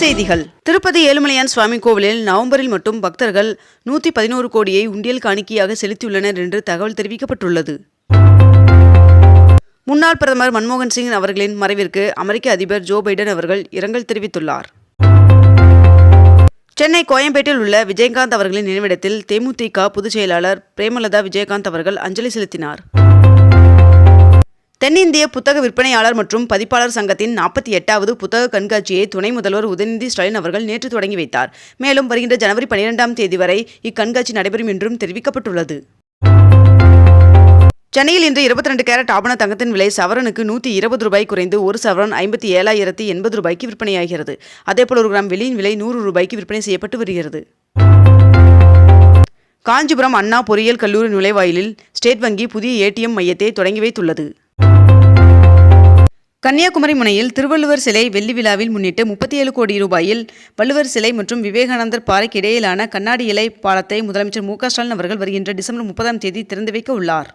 செய்திகள். திருப்பதி ஏழுமலையான் சுவாமி கோவிலில் நவம்பரில் மட்டும் பக்தர்கள் நூற்றி பதினோரு கோடியை உண்டியல் காணிக்கையாக செலுத்தியுள்ளனர் என்று தகவல் தெரிவிக்கப்பட்டுள்ளது. முன்னாள் பிரதமர் மன்மோகன் சிங் அவர்களின் மறைவிற்கு அமெரிக்க அதிபர் ஜோ பைடன் அவர்கள் இரங்கல் தெரிவித்துள்ளார். சென்னை கோயம்பேட்டில் உள்ள விஜயகாந்த் அவர்களின் நினைவிடத்தில் தேமுதிக பொதுச் செயலாளர் பிரேமலதா விஜயகாந்த் அவர்கள் அஞ்சலி செலுத்தினார். தென்னிந்திய புத்தக விற்பனையாளர் மற்றும் பதிப்பாளர் சங்கத்தின் நாற்பத்தி எட்டாவது புத்தக கண்காட்சியை துணை முதல்வர் உதயநிதி ஸ்டாலின் அவர்கள் நேற்று தொடங்கி வைத்தார். மேலும் வருகின்ற ஜனவரி பனிரெண்டாம் தேதி வரை இக்கண்காட்சி நடைபெறும் என்றும் தெரிவிக்கப்பட்டுள்ளது. சென்னையில் இன்று இருபத்தி ரெண்டு கேரட் ஆபண தங்கத்தின் விலை சவரனுக்கு நூற்றி இருபது ரூபாய் குறைந்து ஒரு சவரன் ஐம்பத்தி ஏழாயிரத்தி எண்பது ரூபாய்க்கு விற்பனையாகிறது. அதேபோல் ஒரு கிராம் வெளியின் விலை நூறு ரூபாய்க்கு விற்பனை செய்யப்பட்டு வருகிறது. காஞ்சிபுரம் அண்ணா பொறியியல் கல்லூரி நுழைவாயிலில் ஸ்டேட் வங்கி புதிய ஏடிஎம் மையத்தை தொடங்கி வைத்துள்ளது. கன்னியாகுமரி முனையில் திருவள்ளுவர் சிலை வெள்ளி விழாவில் முன்னிட்டு முப்பத்தி ஏழு கோடி ரூபாயில் வள்ளுவர் சிலை மற்றும் விவேகானந்தர் பாறைக்கு இடையிலான கண்ணாடி இலை பாலத்தை முதலமைச்சர் மு ஸ்டாலின் அவர்கள் வருகின்ற டிசம்பர் முப்பதாம் தேதி திறந்து வைக்க உள்ளார்.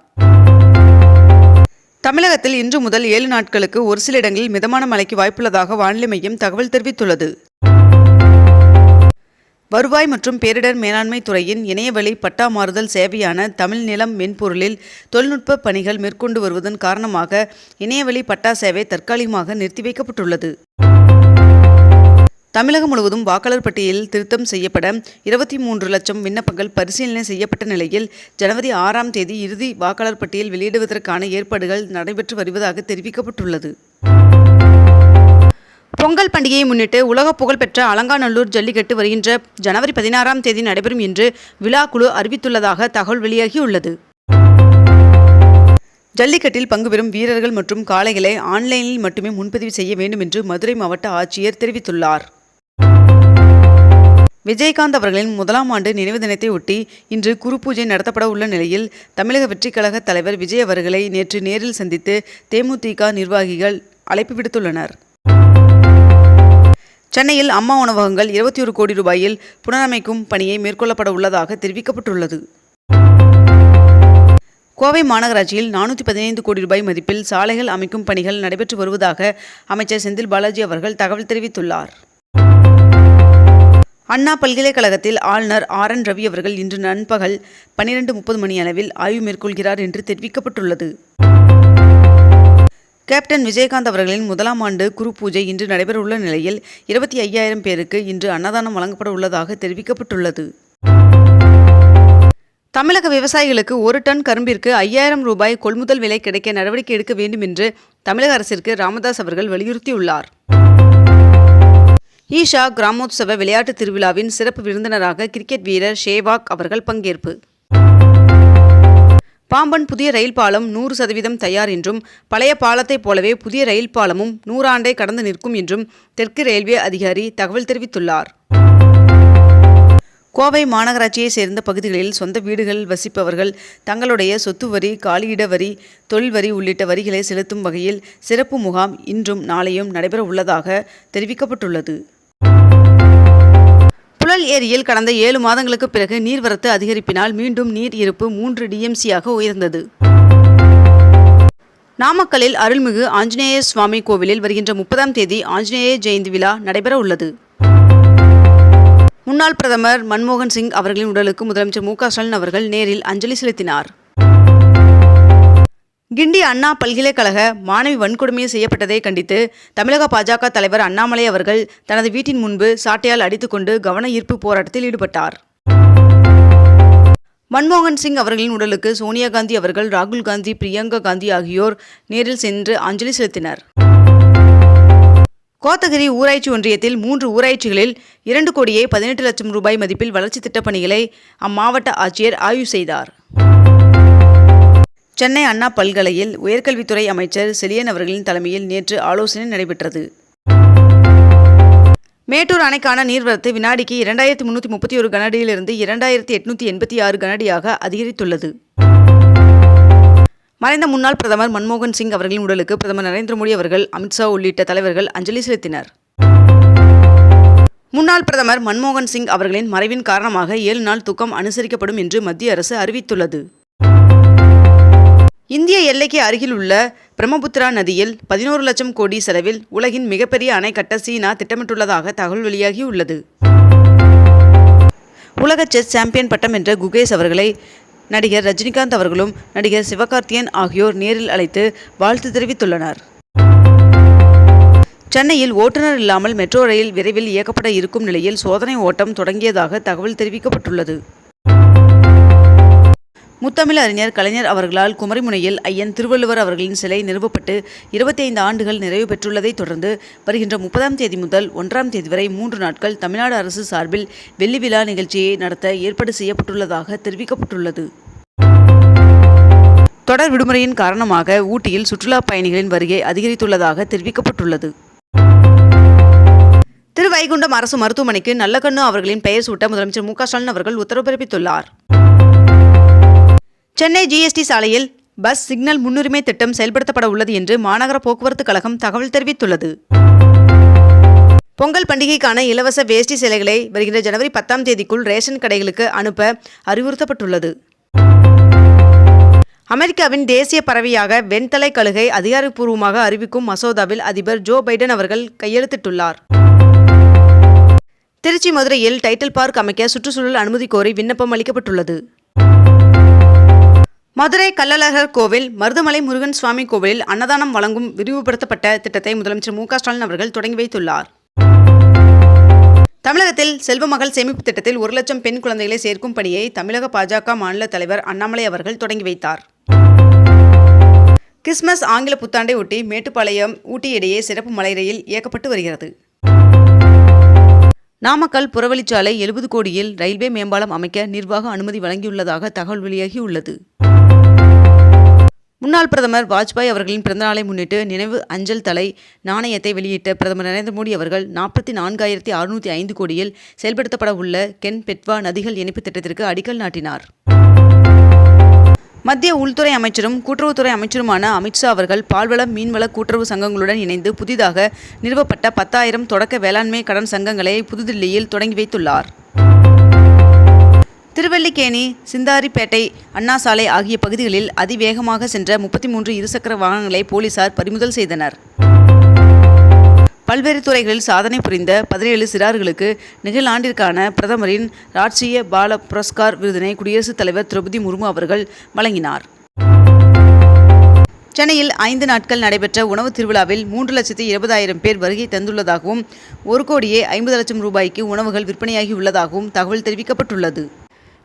தமிழகத்தில் இன்று முதல் ஏழு நாட்களுக்கு ஒரு சில இடங்களில் மிதமான மழைக்கு வாய்ப்புள்ளதாக வானிலை மையம் தகவல் தெரிவித்துள்ளது. வருவாய் மற்றும் பேரிடர் மேலாண்மை துறையின் இணையவழி பட்டா மாறுதல் சேவையான தமிழ் நிலம் மென்பொருளில் தொழில்நுட்ப பணிகள் மேற்கொண்டு வருவதன் காரணமாக இணையவழி பட்டா சேவை தற்காலிகமாக நிறுத்தி வைக்கப்பட்டுள்ளது. தமிழகம் முழுவதும் வாக்காளர் பட்டியலில் திருத்தம் செய்யப்பட இருபத்தி மூன்று லட்சம் விண்ணப்பங்கள் பரிசீலனை செய்யப்பட்ட நிலையில் ஜனவரி ஆறாம் தேதி இறுதி வாக்காளர் பட்டியல் வெளியிடுவதற்கான ஏற்பாடுகள் நடைபெற்று வருவதாக தெரிவிக்கப்பட்டுள்ளது. பொங்கல் பண்டிகையை முன்னிட்டு உலக புகழ்பெற்ற அலங்காநல்லூர் ஜல்லிக்கட்டு வருகின்ற ஜனவரி பதினாறாம் தேதி நடைபெறும் என்று விழா குழு அறிவித்துள்ளதாக தகவல் வெளியாகியுள்ளது. ஜல்லிக்கட்டில் பங்குபெறும் வீரர்கள் மற்றும் காளைகளை ஆன்லைனில் மட்டுமே முன்பதிவு செய்ய வேண்டும் என்று மதுரை மாவட்ட ஆட்சியர் தெரிவித்துள்ளார். விஜயகாந்த் அவர்களின் முதலாம் ஆண்டு நினைவு தினத்தை ஒட்டி இன்று குரு பூஜை நடத்தப்பட உள்ள நிலையில் தமிழக வெற்றிக் கழக தலைவர் விஜய் அவர்களை நேற்று நேரில் சந்தித்து தேமுதிக நிர்வாகிகள் அழைப்பு விடுத்துள்ளனர். சென்னையில் அம்மா உணவகங்கள் இருபத்தி ஒரு கோடி ரூபாயில் புனரமைக்கும் பணியை மேற்கொள்ளப்பட உள்ளதாக தெரிவிக்கப்பட்டுள்ளது. கோவை மாநகராட்சியில் நானூற்றி பதினைந்து கோடி ரூபாய் மதிப்பில் சாலைகள் அமைக்கும் பணிகள் நடைபெற்று வருவதாக அமைச்சர் செந்தில் பாலாஜி அவர்கள் தகவல் தெரிவித்துள்ளார். அண்ணா பல்கலைக்கழகத்தில் ஆளுநர் ஆர் என் ரவி அவர்கள் இன்று நண்பகல் பன்னிரண்டு முப்பது மணி அளவில் ஆய்வு மேற்கொள்கிறார் என்று தெரிவிக்கப்பட்டுள்ளது. கேப்டன் விஜயகாந்த் அவர்களின் முதலாம் ஆண்டு குரு பூஜை இன்று நடைபெறவுள்ள நிலையில் இருபத்தி ஐயாயிரம் பேருக்கு இன்று அன்னதானம் வழங்கப்பட உள்ளதாக தெரிவிக்கப்பட்டுள்ளது. தமிழக விவசாயிகளுக்கு ஒரு டன் கரும்பிற்கு ஐயாயிரம் ரூபாய் கொள்முதல் விலை கிடைக்க நடவடிக்கை எடுக்க வேண்டும் என்று தமிழக அரசிற்கு ராமதாஸ் அவர்கள் வலியுறுத்தியுள்ளார். ஈஷா கிராமோத்சவ விளையாட்டு திருவிழாவின் சிறப்பு விருந்தினராக கிரிக்கெட் வீரர் ஷேவாக் அவர்கள் பங்கேற்பு. பாம்பன் புதிய ரயில் பாலம் நூறு சதவீதம் தயார் என்றும் பழைய பாலத்தைப் போலவே புதிய ரயில் பாலமும் நூறாண்டை கடந்து நிற்கும் என்றும் தெற்கு ரயில்வே அதிகாரி தகவல் தெரிவித்துள்ளார். கோவை மாநகராட்சியை சேர்ந்த பகுதிகளில் சொந்த வீடுகளில் வசிப்பவர்கள் தங்களுடைய சொத்து வரி காலியிட வரி தொழில் வரி உள்ளிட்ட வரிகளை செலுத்தும் வகையில் சிறப்பு முகாம் இன்றும் நாளையும் நடைபெற உள்ளதாக தெரிவிக்கப்பட்டுள்ளது. புழல் ஏரியில் கடந்த ஏழு மாதங்களுக்கு பிறகு நீர்வரத்து அதிகரிப்பினால் மீண்டும் நீர் இருப்பு மூன்று டிஎம்சியாக உயர்ந்தது. நாமக்கல்லில் அருள்மிகு ஆஞ்சநேய சுவாமி கோவிலில் வருகின்ற முப்பதாம் தேதி ஆஞ்சநேய ஜெயந்தி விழா நடைபெற உள்ளது. முன்னாள் பிரதமர் மன்மோகன் சிங் அவர்களின் உடலுக்கு முதலமைச்சர் மு க ஸ்டாலின் அவர்கள் நேரில் அஞ்சலி செலுத்தினார். கிண்டி அண்ணா பல்கலைக்கழக மாணவி வன்கொடுமை செய்யப்பட்டதை கண்டித்து தமிழக பாஜக தலைவர் அண்ணாமலை அவர்கள் தனது வீட்டின் முன்பு சாட்டையால் அடித்துக்கொண்டு கவன ஈர்ப்பு போராட்டத்தில் ஈடுபட்டார். மன்மோகன் சிங் அவர்களின் உடலுக்கு சோனியா காந்தி அவர்கள் ராகுல் காந்தி பிரியங்கா காந்தி ஆகியோர் நேரில் சென்று அஞ்சலி செலுத்தினர். கோத்தகிரி ஊராட்சி ஒன்றியத்தில் மூன்று ஊராட்சிகளில் இரண்டு கோடியே பதினெட்டு லட்சம் ரூபாய் மதிப்பில் வளர்ச்சி திட்டப்பணிகளை அம்மாவட்ட ஆட்சியர் ஆய்வு செய்தார். சென்னை அண்ணா பல்கலையில் உயர்கல்வித்துறை அமைச்சர் செலியன் அவர்களின் தலைமையில் நேற்று ஆலோசனை நடைபெற்றது. மேட்டூர் அணைக்கான நீர்வரத்து வினாடிக்கு இரண்டாயிரத்தி முன்னூற்றி முப்பத்தி ஒரு கனடியிலிருந்து இரண்டாயிரத்தி எட்நூற்றி எண்பத்தி ஆறு கனடியாக அதிகரித்துள்ளது. மறைந்த முன்னாள் பிரதமர் மன்மோகன் சிங் அவர்களின் உடலுக்கு பிரதமர் நரேந்திர மோடி அவர்கள் அமித்ஷா உள்ளிட்ட தலைவர்கள் அஞ்சலி செலுத்தினர். முன்னாள் பிரதமர் மன்மோகன் சிங் அவர்களின் மறைவின் காரணமாக ஏழு நாள் துக்கம் அனுசரிக்கப்படும் என்று மத்திய அரசு அறிவித்துள்ளது. இந்திய எல்லைக்கு அருகில் உள்ள பிரம்மபுத்திரா நதியில் பதினோரு லட்சம் கோடி செலவில் உலகின் மிகப்பெரிய அணை கட்ட சீனா திட்டமிட்டுள்ளதாக தகவல் வெளியாகியுள்ளது உலக செஸ் சாம்பியன் பட்டம் என்ற குகேஷ் அவர்களை நடிகர் ரஜினிகாந்த் அவர்களும் நடிகர் சிவகார்த்தியன் ஆகியோர் நேரில் அழைத்து வாழ்த்து தெரிவித்துள்ளனர். சென்னையில் ஓட்டுநர் இல்லாமல் மெட்ரோ ரயில் விரைவில் இயக்கப்பட இருக்கும் நிலையில் சோதனை ஓட்டம் தொடங்கியதாக தகவல் தெரிவிக்கப்பட்டுள்ளது. முத்தமிழ் அறிஞர் கலைஞர் அவர்களால் குமரிமுனையில் ஐயன் திருவள்ளுவர் அவர்களின் சிலை நிறுவப்பட்டு இருபத்தி ஐந்து ஆண்டுகள் நிறைவு பெற்றுள்ளதைத் தொடர்ந்து வருகின்ற முப்பதாம் தேதி முதல் ஒன்றாம் தேதி வரை மூன்று நாட்கள் தமிழ்நாடு அரசு சார்பில் வெள்ளி விழா நிகழ்ச்சியை நடத்த ஏற்பாடு செய்யப்பட்டுள்ளதாக தெரிவிக்கப்பட்டுள்ளது. தொடர் விடுமுறையின் காரணமாக ஊட்டியில் சுற்றுலா பயணிகளின் வருகை அதிகரித்துள்ளதாக தெரிவிக்கப்பட்டுள்ளது. திருவைகுண்டம் அரசு மருத்துவமனைக்கு நல்லக்கண்ணு அவர்களின் பெயர் சூட்ட முதலமைச்சர் மு க ஸ்டாலின் அவர்கள் உத்தரவு பிறப்பித்துள்ளார். சென்னை ஜிஎஸ்டி சாலையில் பஸ் சிக்னல் முன்னுரிமை திட்டம் செயல்படுத்தப்பட உள்ளது என்று மாநகர போக்குவரத்து கழகம் தகவல் தெரிவித்துள்ளது. பொங்கல் பண்டிகைக்கான இலவச வேஷ்டி சிலைகளை வருகின்ற ஜனவரி பத்தாம் தேதிக்குள் ரேஷன் கடைகளுக்கு அனுப்ப அறிவுறுத்தப்பட்டுள்ளது. அமெரிக்காவின் தேசிய பறவையாக வெண்தலை கழுகை அதிகாரப்பூர்வமாக அறிவிக்கும் மசோதாவில் அதிபர் ஜோ பைடன் அவர்கள் கையெழுத்திட்டுள்ளார். திருச்சி மதுரையில் டைட்டில் பார்க் அமைக்க சுற்றுச்சூழல் அனுமதி கோரி விண்ணப்பம் அளிக்கப்பட்டுள்ளது. மதுரை கள்ளழகர் கோவில் மருதமலை முருகன் சுவாமி கோவிலில் அன்னதானம் வழங்கும் விரிவுபடுத்தப்பட்ட திட்டத்தை முதலமைச்சர் மு ஸ்டாலின் அவர்கள் தொடங்கி வைத்துள்ளார். தமிழகத்தில் செல்வமகள் சேமிப்பு திட்டத்தில் ஒரு லட்சம் பெண் குழந்தைகளை சேர்க்கும் பணியை தமிழக பாஜக மாநில தலைவர் அண்ணாமலை அவர்கள் தொடங்கி வைத்தார். கிறிஸ்மஸ் ஆங்கில புத்தாண்டை ஒட்டி மேட்டுப்பாளையம் ஊட்டி இடையே சிறப்பு மலை ரயில் இயக்கப்பட்டு வருகிறது. நாமக்கல் புறவழிச்சாலை எழுபது கோடியில் ரயில்வே மேம்பாலம் அமைக்க நிர்வாக அனுமதி வழங்கியுள்ளதாக தகவல் வெளியாகியுள்ளது. முன்னாள் பிரதமர் வாஜ்பாய் அவர்களின் பிறந்தநாளை முன்னிட்டு நினைவு அஞ்சல் தலை நாணயத்தை வெளியிட்ட பிரதமர் நரேந்திர மோடி அவர்கள் நாற்பத்தி நான்காயிரத்தி அறுநூற்றி ஐந்து கோடியில் செயல்படுத்தப்பட உள்ள கென் பெட்வா நதிகள் இணைப்பு திட்டத்திற்கு அடிக்கல் நாட்டினார். மத்திய உள்துறை அமைச்சரும் கூட்டுறவுத்துறை அமைச்சருமான அமித்ஷா அவர்கள் பால்வள மீன்வள கூட்டுறவு சங்கங்களுடன் இணைந்து புதிதாக நிறுவப்பட்ட பத்தாயிரம் தொடக்க வேளாண்மை கடன் சங்கங்களை புதுதில்லியில் தொடங்கி வைத்துள்ளார். திருவல்லிக்கேணி சிந்தாரிப்பேட்டை அண்ணா சாலை ஆகிய பகுதிகளில் அதிவேகமாக சென்ற முப்பத்தி மூன்று இருசக்கர வாகனங்களை போலீசார் பறிமுதல் செய்தனர். பல்வேறு துறைகளில் சாதனை புரிந்த பதினேழு சிறார்களுக்கு நிகழாண்டிற்கான பிரதமரின் ராட்சிய பால புரஸ்கார் விருதினை குடியரசுத் தலைவர் திரௌபதி முர்மு அவர்கள் வழங்கினார். சென்னையில் ஐந்து நாட்கள் நடைபெற்ற உணவு திருவிழாவில் மூன்று லட்சத்தி இருபதாயிரம் பேர் வருகை தந்துள்ளதாகவும் ஒரு கோடியே ஐம்பது லட்சம் ரூபாய்க்கு உணவுகள் விற்பனையாகி உள்ளதாகவும் தகவல் தெரிவிக்கப்பட்டுள்ளது.